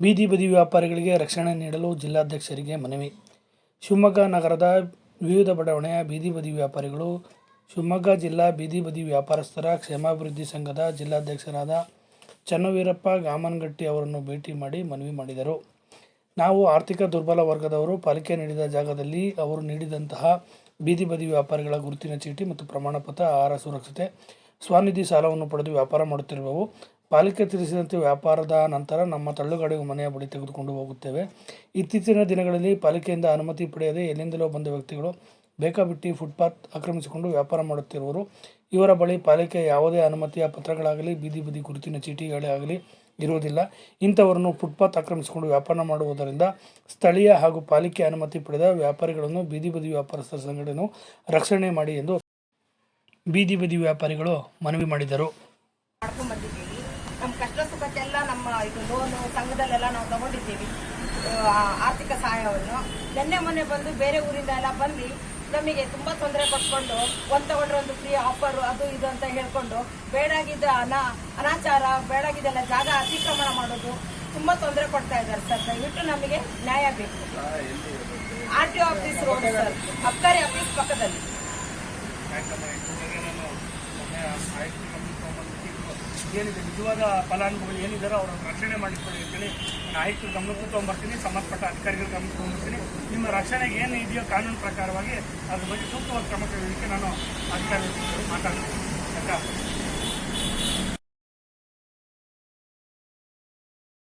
ಬೀದಿ ಬದಿ ವ್ಯಾಪಾರಿಗಳಿಗೆ ರಕ್ಷಣೆ ನೀಡಲು ಜಿಲ್ಲಾಧ್ಯಕ್ಷರಿಗೆ ಮನವಿ. ಶಿವಮೊಗ್ಗ ನಗರದ ವಿವಿಧ ಬಡಾವಣೆಯ ಬೀದಿ ಬದಿ ವ್ಯಾಪಾರಿಗಳು, ಶಿವಮೊಗ್ಗ ಜಿಲ್ಲಾ ಬೀದಿ ಬದಿ ವ್ಯಾಪಾರಸ್ಥರ ಕ್ಷೇಮಾಭಿವೃದ್ಧಿ ಸಂಘದ ಜಿಲ್ಲಾಧ್ಯಕ್ಷರಾದ ಚನ್ನವೀರಪ್ಪ ಗಾಮನಗಟ್ಟಿ ಅವರನ್ನು ಭೇಟಿ ಮಾಡಿ ಮನವಿ ಮಾಡಿದರು. ನಾವು ಆರ್ಥಿಕ ದುರ್ಬಲ ವರ್ಗದವರು, ಪಾಲಿಕೆ ನೀಡಿದ ಜಾಗದಲ್ಲಿ ಅವರು ನೀಡಿದಂತಹ ಬೀದಿ ಬದಿ ವ್ಯಾಪಾರಿಗಳ ಗುರುತಿನ ಚೀಟಿ ಮತ್ತು ಪ್ರಮಾಣಪತ್ರ, ಆಹಾರ ಸುರಕ್ಷತೆ, ಸ್ವನಿಧಿ ಸಾಲವನ್ನು ಪಡೆದು ವ್ಯಾಪಾರ ಮಾಡುತ್ತಿರುವವು. ಪಾಲಿಕೆ ತಿಳಿಸಿದಂತೆ ವ್ಯಾಪಾರದ ನಂತರ ನಮ್ಮ ತಳ್ಳುಗಾಡಿಗೆ ಮನೆಯ ಬಳಿ ತೆಗೆದುಕೊಂಡು ಹೋಗುತ್ತೇವೆ. ಇತ್ತೀಚಿನ ದಿನಗಳಲ್ಲಿ ಪಾಲಿಕೆಯಿಂದ ಅನುಮತಿ ಪಡೆಯದೆ ಎಲ್ಲಿಂದಲೋ ಬಂದ ವ್ಯಕ್ತಿಗಳು ಬೇಕಾಬಿಟ್ಟಿ ಫುಟ್ಪಾತ್ ಆಕ್ರಮಿಸಿಕೊಂಡು ವ್ಯಾಪಾರ ಮಾಡುತ್ತಿರುವರು. ಇವರ ಬಳಿ ಪಾಲಿಕೆ ಯಾವುದೇ ಅನುಮತಿಯ ಪತ್ರಗಳಾಗಲಿ, ಬೀದಿ ಬದಿ ಗುರುತಿನ ಚೀಟಿಗಳೇ ಆಗಲಿ ಇರುವುದಿಲ್ಲ. ಇಂಥವರನ್ನು ಫುಟ್ಪಾತ್ ಆಕ್ರಮಿಸಿಕೊಂಡು ವ್ಯಾಪಾರ ಮಾಡುವುದರಿಂದ ಸ್ಥಳೀಯ ಹಾಗೂ ಪಾಲಿಕೆ ಅನುಮತಿ ಪಡೆದ ವ್ಯಾಪಾರಿಗಳನ್ನು ಬೀದಿ ಬದಿ ವ್ಯಾಪಾರಸ್ಥರ ಸಂಘಟನೆಯನ್ನು ರಕ್ಷಣೆ ಮಾಡಿ ಎಂದು ಬೀದಿ ಬದಿ ವ್ಯಾಪಾರಿಗಳು ಮನವಿ ಮಾಡಿದರು. ನಮ್ಮ ಕಷ್ಟ ಸುಖಕ್ಕೆಲ್ಲ ನಮ್ಮ ಇದು ಲೋನು ಸಂಘದಲ್ಲೆಲ್ಲ ನಾವು ತಗೊಂಡಿದ್ದೀವಿ. ಆ, ಆರ್ಥಿಕ ಸಹಾಯವನ್ನು. ನಿನ್ನೆ ಮೊನ್ನೆ ಬಂದು ಬೇರೆ ಊರಿಂದ ಎಲ್ಲ ಬಂದು ನಮಗೆ ತುಂಬ ತೊಂದರೆ ಕೊಟ್ಕೊಂಡು ಒಂದು ತಗೊಂಡ್ರೆ ಒಂದು ಫ್ರೀ ಆಫರ್ ಅದು ಇದು ಅಂತ ಹೇಳ್ಕೊಂಡು ಬೇಡಾಗಿದ್ದ ಅನಾ ಅನಾಚಾರ ಬೇಡಾಗಿದ್ದೆಲ್ಲ ಜಾಗ ಅತಿಕ್ರಮಣ ಮಾಡೋದು ತುಂಬ ತೊಂದರೆ ಕೊಡ್ತಾ ಇದ್ದಾರೆ ಸರ್. ದಯವಿಟ್ಟು ನಮಗೆ ನ್ಯಾಯ ಬೇಕು. R T office road sir ಅಬ್ಕಾರಿ office ಪಕ್ಕದಲ್ಲಿ. ಏನಿದೆ, ನಿಜವಾದ ಫಲಾನುಭವಿಗಳು ಏನಿದ್ದಾರೋ ಅವರನ್ನು ರಕ್ಷಣೆ ಮಾಡಿಕೊಳ್ಳಿ ಅಂತೇಳಿ ನಾನು ಆಯುಕ್ತರ ಗಮನಕ್ಕೂ ತೊಗೊಂಬರ್ತೀನಿ, ಸಂಬಂಧಪಟ್ಟ ಅಧಿಕಾರಿಗಳು ಗಮನಕ್ಕೆ ತೊಗೊಂಬರ್ತೀನಿ. ನಿಮ್ಮ ರಕ್ಷಣೆಗೆ ಏನು ಇದೆಯೋ ಕಾನೂನು ಪ್ರಕಾರವಾಗಿ ಅದ್ರ ಬಗ್ಗೆ ಸೂಕ್ತವಾದ ಕ್ರಮ ಕೈಗೊಳ್ಳಲಿಕ್ಕೆ ನಾನು ಅಧಿಕಾರಿಗಳ ಮಾತಾಡ್ತೀನಿ.